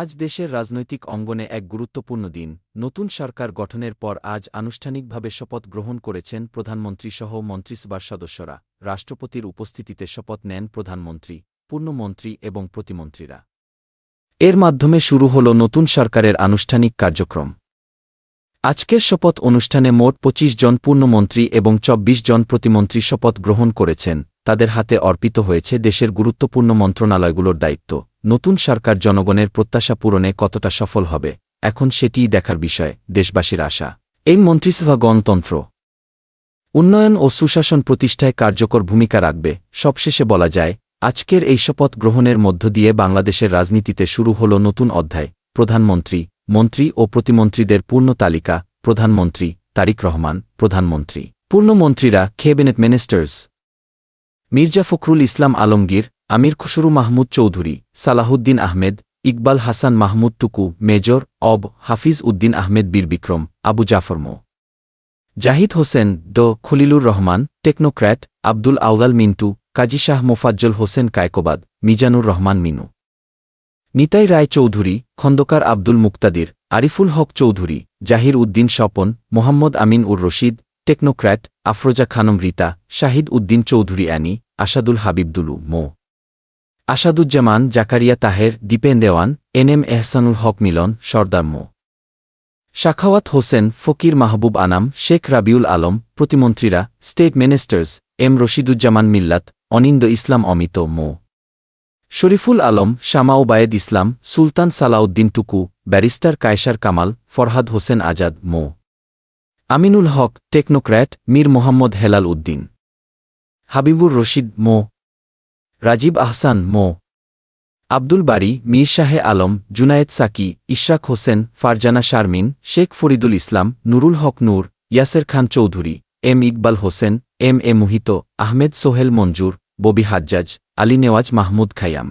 আজ দেশের রাজনৈতিক অঙ্গনে এক গুরুত্বপূর্ণ দিন। নতুন সরকার গঠনের পর আজ আনুষ্ঠানিকভাবে শপথ গ্রহণ করেছেন প্রধানমন্ত্রী সহ মন্ত্রিসভার সদস্যরা। রাষ্ট্রপতির উপস্থিতিতে শপথ নেন প্রধানমন্ত্রী, পূর্ণমন্ত্রী এবং প্রতিমন্ত্রীরা। এর মাধ্যমে শুরু হল নতুন সরকারের আনুষ্ঠানিক কার্যক্রম। আজকের শপথ অনুষ্ঠানে মোট ২৫ জন পূর্ণমন্ত্রী এবং ২৪ জন প্রতিমন্ত্রী শপথ গ্রহণ করেছেন, তাদের হাতে অর্পিত হয়েছে দেশের গুরুত্বপূর্ণ মন্ত্রণালয়গুলোর দায়িত্ব, নতুন সরকার জনগণের প্রত্যাশা পূরণে কতটা সফল হবে, এখন সেটিই দেখার বিষয়, দেশবাসীর আশা। এই মন্ত্রিসভা গণতন্ত্র, উন্নয়ন ও সুশাসন প্রতিষ্ঠায় কার্যকর ভূমিকা রাখবে, সবশেষে বলা যায়, আজকের এই শপথ গ্রহণের মধ্য দিয়ে বাংলাদেশের রাজনীতিতে শুরু হল নতুন অধ্যায়, প্রধানমন্ত্রী মন্ত্রী ও প্রতিমন্ত্রীদের পূর্ণ তালিকা, প্রধানমন্ত্রী তারিক রহমান, প্রধানমন্ত্রী। পূর্ণমন্ত্রীরা cabinet ministers. Mirza Fakhrul Islam Alamgir, Amir Khasru Mahmud Chowdhury, Salahuddin Ahmed, Iqbal Hasan Mahmud Tuku, major of Hafiz Uddin Ahmed Bir Bikram, Abu Zafar Md. Zahid Hossain ড Khalilur Rahman, technocrat, Abdul Awal Mintoo, Kazi Shah Mofazzal Hossain Kaikobad, Mizanur Rahman Minu. Nitai Roy Chowdhury, Khandaker Abdul Muktadir, Ariful Haque Chowdhury, Zahir Uddin Swapan, Mohammad Amin Ur Rashid, technocrat, Afroza Khanam Rita, Shahid Uddin Chowdhury Annie, Asadul Habib Dulu Md. Asaduzzaman, Zakaria Taher, Dipen Dewan, N M Ehsanul Haque Milon, Sardar Md. Shakhawat Hossain, Fakir Mahbub Anam, Sheikh Rabiul Alam, প্রতিমন্ত্রীরা, state ministers, M Rashiduzzaman Millat, Anindya Islam Amit, Md. Shariful Alam, Shama Obaid Islam, Sultan Salauddin Tuku, barrister Kaiser Kamal, Farhad Hossain Azad, Md. Aminul Haque, technocrat, Mir Mohammad Helal Uddin. Habibur Rashid, Md. Rajib Ahsan, Md. Abdul Bari, Mir Shahe Alam, Junayed Saki, Ishraq Hossain, Farzana Sharmin, Sheikh Faridul Islam, Nurul Haque Nur, Yasser Khan Chowdhury, M Iqbal Hossain, M A Muhith, Ahmed Sohel Manzur, Bobby Hajjaj. Ali Newaz Mahmud Khaiyam.